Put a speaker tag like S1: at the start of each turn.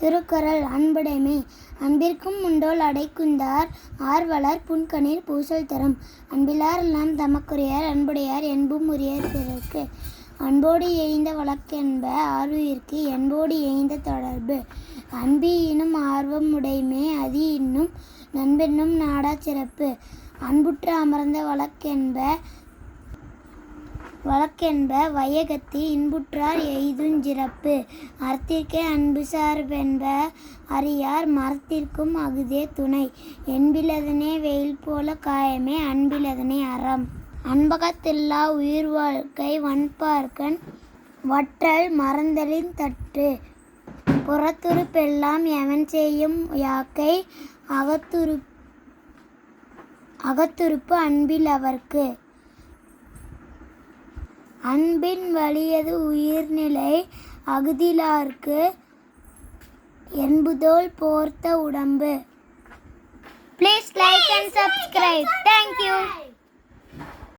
S1: திருக்குறள் அன்புடைமை. அன்பிற்கும் உண்டோல் அடைக்குந்தார் ஆர்வலர் புன்கணீர் பூசல் தரும். அன்பிலார் எல்லாம் தமக்குரியர் அன்புடையார் என்பும் உரியர் பிறர்க்கு. அன்போடு எய்ந்த வழக்கென்ப ஆர்வியிற்கு என்போடு எய்ந்த தொடர்பு. அன்பி இன்னும் ஆர்வம் உடைமை அதி இன்னும் நண்பென்னும் நாடா சிறப்பு. அன்புற்று அமர்ந்த வழக்கென்ப வழக்கென்ப வையகத்து இன்புற்றார் எய்துஞ்சிறப்பு அறத்திற்கே அன்பு சார்பென்ப அறியார் மரத்திற்கும் அகுதே துணை. என்பிலதனே வெயில் போல காயமே அன்பிலதனே அறம். அன்பகத்தில்லா உயிர் வாழ்க்கை வன்பார்க்கன் வற்றல் மறந்தலின் தட்டு. புறத்துறுப்பெல்லாம் எவன் செய்யும் யாக்கை? அகத்துரு அகத்துறுப்பு அன்பில் அவர்க்கு. அன்பின் வலியது உயிர்நிலை அகுதிலார்க்கு என்புதோல் போர்த்த உடம்பு. Please like and subscribe thank you